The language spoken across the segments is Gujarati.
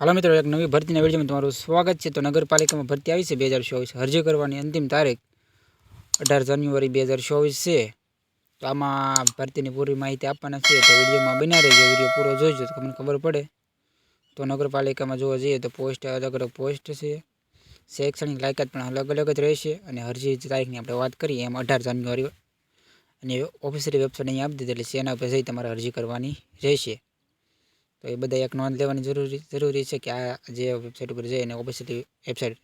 હાલો મિત્રો, એક નવી ભરતીના વિડીયોમાં તમારું સ્વાગત છે. તો નગરપાલિકામાં ભરતી આવી છે બે હજાર ચોવીસ. અરજી કરવાની અંતિમ તારીખ અઢાર જાન્યુઆરી બે હજાર ચોવીસ છે. તો આમાં ભરતીની પૂરી માહિતી આપવાના છે તો વિડીયોમાં બના રહેજો. વીડિયો પૂરો જોઈજો તો તમને ખબર પડે. તો નગરપાલિકામાં જોવા જઈએ તો પોસ્ટ અલગ અલગ પોસ્ટ છે. શૈક્ષણિક લાયકાત પણ અલગ અલગ જ રહેશે અને અરજી તારીખની આપણે વાત કરીએ એમ અઢાર જાન્યુઆરી. અને ઓફિસરી વેબસાઇટ અહીં આપી દીધી એટલે સેના ઉપર જઈ તમારે અરજી કરવાની રહેશે. તો એ બધા એક નોંધ લેવાની જરૂરી જરૂરી છે કે આ જે વેબસાઇટ ઉપર જઈને ઓફિશિયલી વેબસાઇટ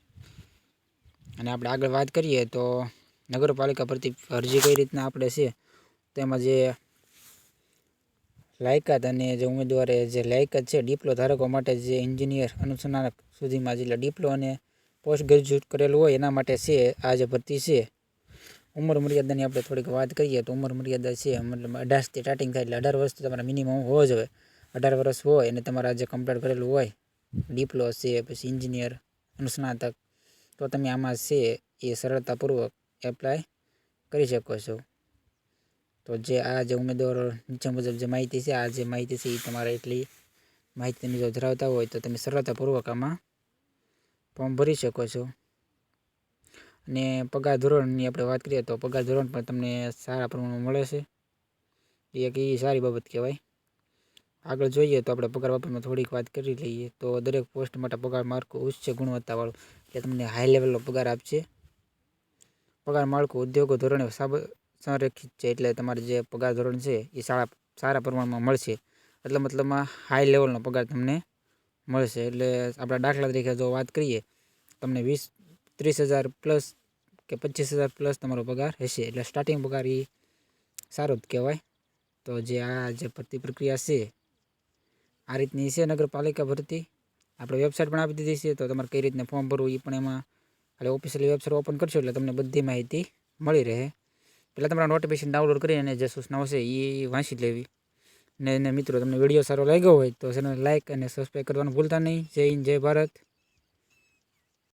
અને આપણે આગળ વાત કરીએ તો નગરપાલિકા પરથી અરજી કઈ રીતના આપણે છે, તેમાં જે લાયકાત અને જે ઉમેદવારે જે લાયકાત છે ડિપ્લો ધારકો માટે જે એન્જિનિયર અનુસંધાનક સુધીમાં જે ડિપ્લો અને પોસ્ટ ગ્રેજ્યુએટ કરેલું હોય એના માટે છે, આ જે ભરતી છે. ઉંમર મર્યાદાની આપણે થોડીક વાત કરીએ તો ઉંમર મર્યાદા છે, મતલબ અઢારથી સ્ટાર્ટિંગ થાય એટલે અઢાર વર્ષ તમારા મિનિમમ હોવો જોઈએ અઢાર વર્ષ હોય અને તમારા જે કમ્પ્લીટ કરેલું હોય ડિપ્લો છે, પછી એન્જિનિયર અનુસ્નાતક તો તમે આમાં છે એ સરળતાપૂર્વક એપ્લાય કરી શકો છો. તો જે આ જે ઉમેદવારો નીચે મુજબ જે માહિતી છે, આ જે માહિતી છે એ તમારે એટલી માહિતી તમે જો ધરાવતા હોય તો તમે સરળતાપૂર્વક આમાં ફોર્મ ભરી શકો છો. અને પગાર ધોરણની આપણે વાત કરીએ તો પગાર ધોરણ પણ તમને સારા પ્રમાણમાં મળે છે. એક એ સારી બાબત કહેવાય. આગળ જોઈએ તો આપણે પગાર બાબતમાં થોડીક વાત કરી લઈએ તો દરેક પોસ્ટ માટે પગાર માળખું ઉચ્ચ ગુણવત્તાવાળું એટલે તમને હાઈ લેવલનો પગાર આપશે. પગાર માળખું ઉદ્યોગો ધોરણે સંરેખિત છે એટલે તમારે જે પગાર ધોરણ છે એ સારા સારા પ્રમાણમાં મળશે. એટલે મતલબમાં હાઈ લેવલનો પગાર તમને મળશે. એટલે આપણા દાખલા તરીકે જો વાત કરીએ, તમને વીસ, ત્રીસ હજાર પ્લસ કે પચીસ હજાર પ્લસ તમારો પગાર હશે. એટલે સ્ટાર્ટિંગ પગાર એ સારો જ કહેવાય. તો જે આ જે ભરતી પ્રક્રિયા છે આ રીતની છે, નગરપાલિકા ભરતી. આપણે વેબસાઇટ પણ આપી દીધી છે, તો તમારે કઈ રીતના ફોર્મ ભરવું એ પણ એમાં ખાલી ઓફિશિયલી વેબસાઇટ ઓપન કરશો એટલે તમને બધી માહિતી મળી રહે. પહેલાં તમારા નોટિફિકેશન ડાઉનલોડ કરી અને જે સૂચનાઓ છે એ વાંચી લેવી. ને એને મિત્રો, તમને વીડિયો સારો લાગ્યો હોય તો ચેનલ લાઇક અને સબસ્ક્રાઈબ કરવાનું ભૂલતા નહીં. જય હિન્દ, જય ભારત.